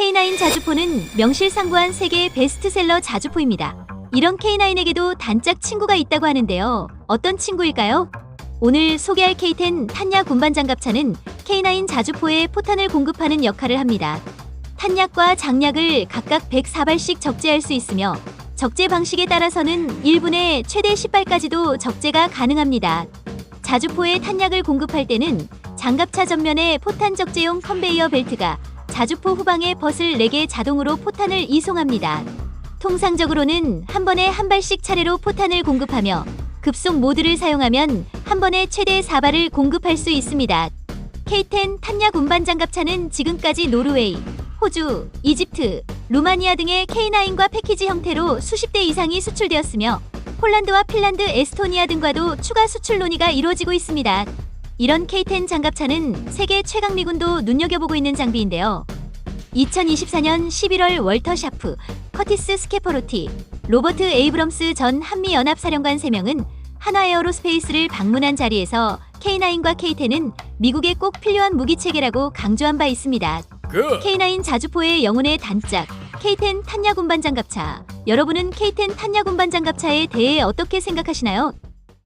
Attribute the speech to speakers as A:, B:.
A: K9 자주포는 명실상부한 세계 베스트셀러 자주포입니다. 이런 K9에게도 단짝 친구가 있다고 하는데요. 어떤 친구일까요? 오늘 소개할 K10 탄약 운반 장갑차는 K9 자주포에 포탄을 공급하는 역할을 합니다. 탄약과 장약을 각각 104발씩 적재할 수 있으며 적재 방식에 따라서는 1분에 최대 10발까지도 적재가 가능합니다. 자주포에 탄약을 공급할 때는 장갑차 전면에 포탄 적재용 컨베이어 벨트가 자주포 후방에 벗을 4개 자동으로 포탄을 이송합니다. 통상적으로는 한 번에 한 발씩 차례로 포탄을 공급하며 급속 모드를 사용하면 한 번에 최대 4발을 공급할 수 있습니다. K10 탄약 운반 장갑차는 지금까지 노르웨이, 호주, 이집트, 루마니아 등의 K9과 패키지 형태로 수십 대 이상이 수출되었으며 폴란드와 핀란드, 에스토니아 등과도 추가 수출 논의가 이루어지고 있습니다. 이런 K10 장갑차는 세계 최강 미군도 눈여겨보고 있는 장비인데요. 2024년 11월 월터 샤프, 커티스 스케퍼로티, 로버트 에이브럼스 전 한미연합사령관 3명은 한화 에어로스페이스를 방문한 자리에서 K9과 K10은 미국에 꼭 필요한 무기체계라고 강조한 바 있습니다.
B: 그
A: K9 자주포의 영혼의 단짝 K10 탄약 운반 장갑차. 여러분은 K10 탄약 운반 장갑차에 대해 어떻게 생각하시나요?